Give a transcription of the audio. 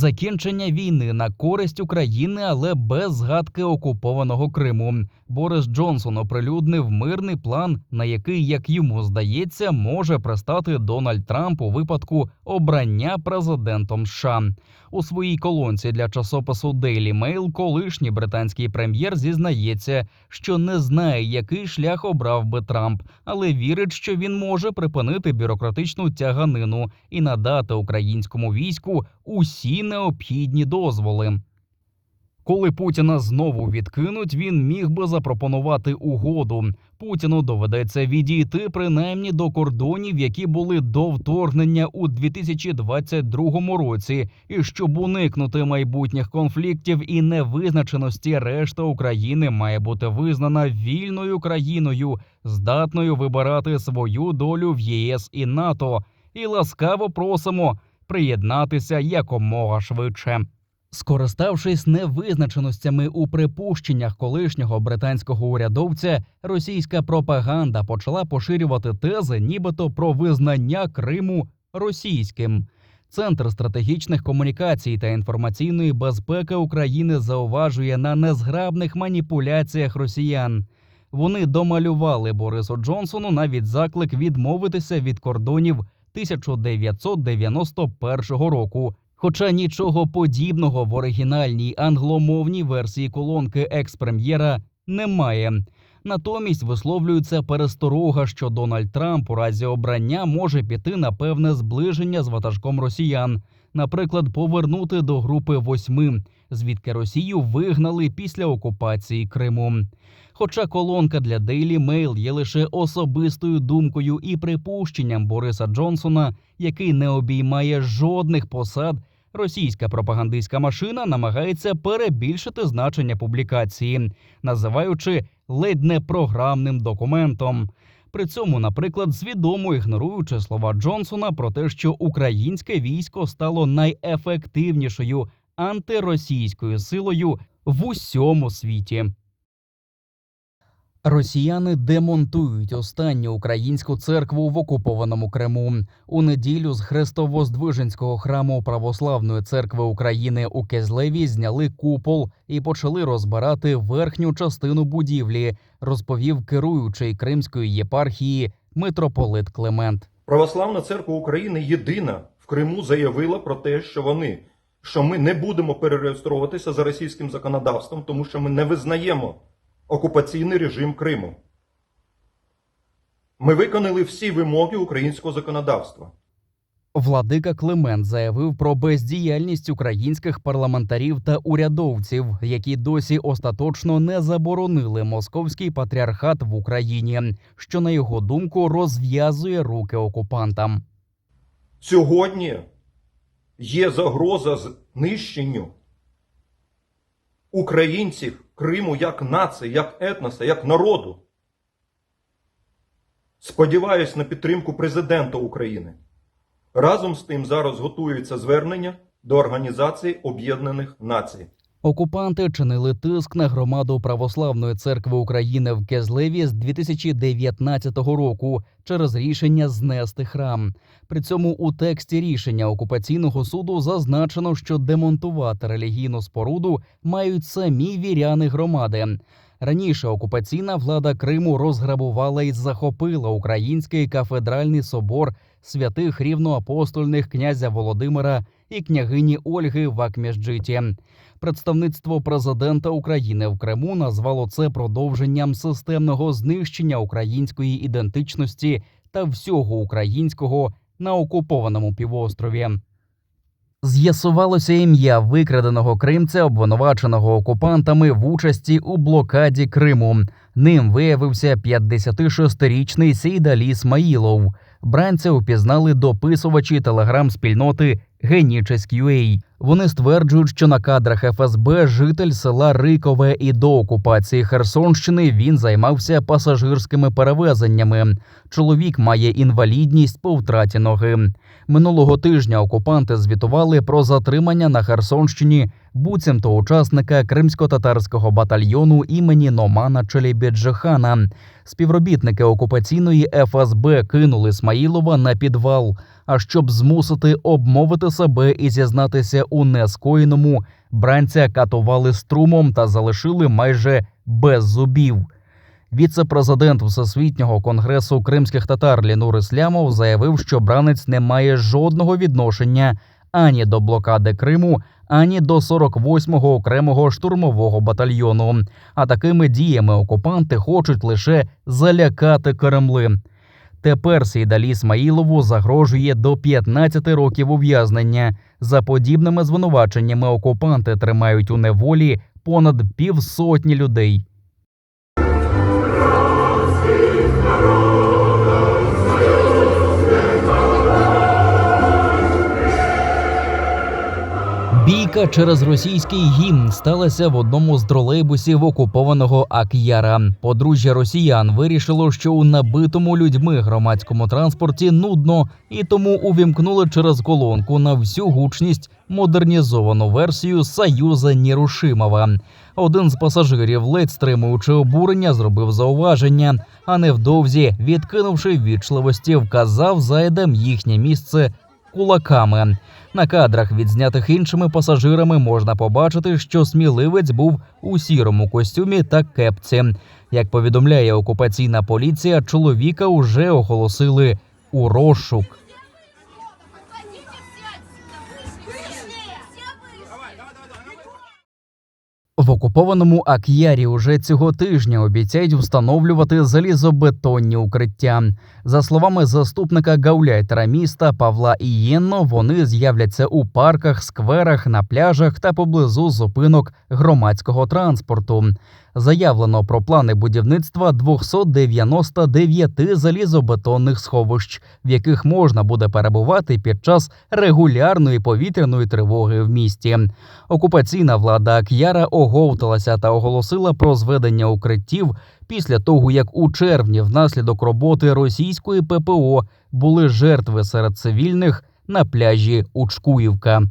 Закінчення війни на користь України, але без згадки окупованого Криму. Борис Джонсон оприлюднив мирний план, на який, як йому здається, може пристати Дональд Трамп у випадку обрання президентом США. У своїй колонці для часопису Daily Mail колишній британський прем'єр зізнається, що не знає, який шлях обрав би Трамп, але вірить, що він може припинити бюрократичну тяганину і надати українському війську усі необхідні дозволи. Коли Путіна знову відкинуть, він міг би запропонувати угоду. Путіну доведеться відійти принаймні до кордонів, які були до вторгнення у 2022 році, і щоб уникнути майбутніх конфліктів і невизначеності, решта України має бути визнана вільною країною, здатною вибирати свою долю в ЄС і НАТО. І ласкаво просимо приєднатися якомога швидше. Скориставшись невизначеностями у припущеннях колишнього британського урядовця, російська пропаганда почала поширювати тези, нібито про визнання Криму російським. Центр стратегічних комунікацій та інформаційної безпеки України зауважує на незграбних маніпуляціях росіян. Вони домалювали Борису Джонсону навіть заклик відмовитися від кордонів 1991 року. Хоча нічого подібного в оригінальній англомовній версії колонки екс-прем'єра немає. Натомість висловлюється пересторога, що Дональд Трамп у разі обрання може піти на певне зближення з ватажком росіян, наприклад, повернути до групи восьми, звідки Росію вигнали після окупації Криму. Хоча колонка для Daily Mail є лише особистою думкою і припущенням Бориса Джонсона, який не обіймає жодних посад, російська пропагандистська машина намагається перебільшити значення публікації, називаючи ледь не програмним документом. При цьому, наприклад, свідомо ігноруючи слова Джонсона про те, що українське військо стало найефективнішою антиросійською силою в усьому світі. Росіяни демонтують останню українську церкву в окупованому Криму. У неділю з Хрестово-Здвиженського храму Православної церкви України у Кезлеві зняли купол і почали розбирати верхню частину будівлі, розповів керуючий Кримської єпархії митрополит Климент. Православна церква України єдина в Криму заявила про те, що вони що ми не будемо перереєструватися за російським законодавством, тому що ми не визнаємо окупаційний режим Криму. Ми виконали всі вимоги українського законодавства. Владика Климент заявив про бездіяльність українських парламентарів та урядовців, які досі остаточно не заборонили московський патріархат в Україні, що на його думку розв'язує руки окупантам. Сьогодні є загроза знищенню українців Криму як нації, як етноса, як народу. Сподіваюсь на підтримку президента України. Разом з тим зараз готується звернення до Організації Об'єднаних Націй. Окупанти чинили тиск на громаду Православної церкви України в Кезлеві з 2019 року через рішення знести храм. При цьому у тексті рішення окупаційного суду зазначено, що демонтувати релігійну споруду мають самі віряни громади. Раніше окупаційна влада Криму розграбувала і захопила український кафедральний собор святих рівноапостольних князя Володимира і княгині Ольги в Акміжджиті. Представництво президента України в Криму назвало це продовженням системного знищення української ідентичності та всього українського на окупованому півострові. З'ясувалося ім'я викраденого кримця, обвинуваченого окупантами в участі у блокаді Криму. Ним виявився 56-річний Сейдалі Ісмаїлов. Бранця упізнали дописувачі телеграм-спільноти Генічеськ.UA. Вони стверджують, що на кадрах ФСБ житель села Рикове і до окупації Херсонщини він займався пасажирськими перевезеннями. Чоловік має інвалідність по втраті ноги. Минулого тижня окупанти звітували про затримання на Херсонщині буцімто учасника кримсько-татарського батальйону імені Номана Челібіджихана. Співробітники окупаційної ФСБ кинули Ісмаїлова на підвал. А щоб змусити обмовити себе і зізнатися у нескоєному, бранця катували струмом та залишили майже без зубів. Віце-президент Всесвітнього конгресу кримських татар Лінур Іслямов заявив, що бранець не має жодного відношення ані до блокади Криму, ані до 48-го окремого штурмового батальйону. А такими діями окупанти хочуть лише залякати Кремли. Тепер Сейдалі Ісмаїлову загрожує до 15 років ув'язнення. За подібними звинуваченнями окупанти тримають у неволі понад півсотні людей. Бійка через російський гімн сталася в одному з тролейбусів окупованого Ак'яра. Подружжя росіян вирішило, що у набитому людьми громадському транспорті нудно, і тому увімкнули через колонку на всю гучність модернізовану версію Союза Нерушимова. Один з пасажирів, ледь стримуючи обурення, зробив зауваження, а невдовзі, відкинувши вічливості, вказав зайдам їхнє місце кулаками. На кадрах, відзнятих іншими пасажирами, можна побачити, що сміливець був у сірому костюмі та кепці. Як повідомляє окупаційна поліція, чоловіка уже оголосили у розшук. В окупованому Ак'ярі уже цього тижня обіцяють встановлювати залізобетонні укриття. За словами заступника гауляйтера міста Павла Ієнно, вони з'являться у парках, скверах, на пляжах та поблизу зупинок громадського транспорту. Заявлено про плани будівництва 299 залізобетонних сховищ, в яких можна буде перебувати під час регулярної повітряної тривоги в місті. Окупаційна влада Ак'яра оговталася та оголосила про зведення укриттів після того, як у червні внаслідок роботи російської ППО були жертви серед цивільних на пляжі Учкуївка.